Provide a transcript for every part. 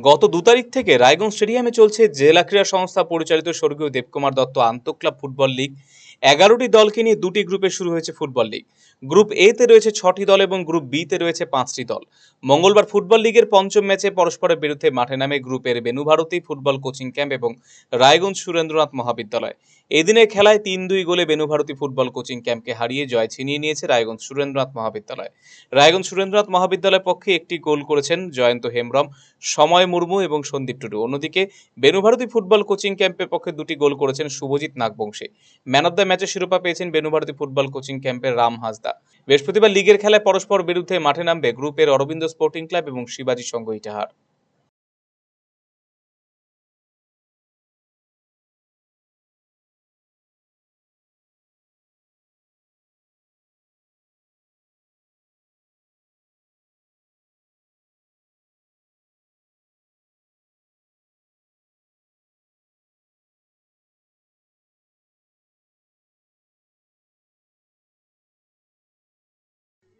গত দু তারিখ থেকে রায়গঞ্জ স্টেডিয়ামে চলছে জেলা ক্রীড়া সংস্থা পরিচালিত স্বর্গীয় দেবকুমার দত্ত আন্তঃক্লাব ফুটবল লিগ। এগারোটি দলকে নিয়ে দুটি গ্রুপে শুরু হয়েছে ফুটবল লিগ। গ্রুপ এ তে রয়েছে ছটি দল এবং গ্রুপ বি তে রয়েছে পাঁচটি দল। মঙ্গলবার ফুটবল লিগের পঞ্চম ম্যাচে পরস্পরের বিরুদ্ধে মাঠে নামে গ্রুপের বেনুভারতী ফুটবল কোচিং ক্যাম্প এবং রায়গঞ্জ সুরেন্দ্রনাথ মহাবিদ্যালয়। এদিনের খেলায় তিন দুই গোলে বেনুভারতী ফুটবল কোচিং ক্যাম্পকে হারিয়ে জয় ছিনিয়ে নিয়েছে রায়গঞ্জ সুরেন্দ্রনাথ মহাবিদ্যালয়। রায়গঞ্জ সুরেন্দ্রনাথ মহাবিদ্যালয়ের পক্ষে একটি গোল করেছেন জয়ন্ত হেমব্রম, সময় মুর্মু এবং সন্দীপ টুডু। অন্যদিকে বেনুভারতী ফুটবল কোচিং ক্যাম্পের পক্ষে দুটি গোল করেছেন Subhajit Nagbanshi. Man of the ম্যাচের শিরোপা পেয়েছেন বেনুভারতী ফুটবল কোচিং ক্যাম্পের রাম হাসদা। বৃহস্পতিবার লিগের খেলায় পরস্পর বিরুদ্ধে মাঠে নামবে গ্রুপের অরবিন্দ স্পোর্টিং ক্লাব এবং শিবাজি সংঘ ইটাহার।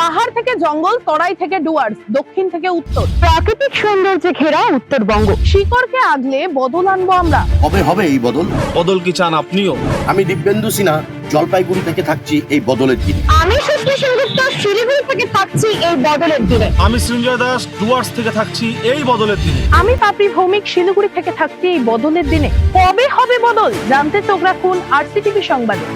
পাহাড় থেকে জঙ্গল তরাই থেকে ডুয়ার্স দক্ষিণ থেকে উত্তর। প্রাকৃতিক সৌন্দর্যে ঘেরা উত্তরবঙ্গ। শিকড়কে আগলে বদল আনব আমরা। কবে হবে এই বদল। বদল কি চান আপনিও? আমি দিব্যেন্দু সিনহা জলপাইগুড়ি থেকে থাকছি এই বদলের দিন। আমি সুশ্রী সেনগুপ্ত শিলিগুড়ি থেকে থাকছি এই বদলের দিনে। আমি সৃঞ্জয় দাস ডুয়ার্স থেকে থাকছি এই বদলের দিনে। আমি পাপড়ি ভৌমিক শিলিগুড়ি থেকে থাকছি এই বদলের দিনে। কবে হবে বদল? জানতে চোখ রাখুন আরসিটিভি সংবাদে।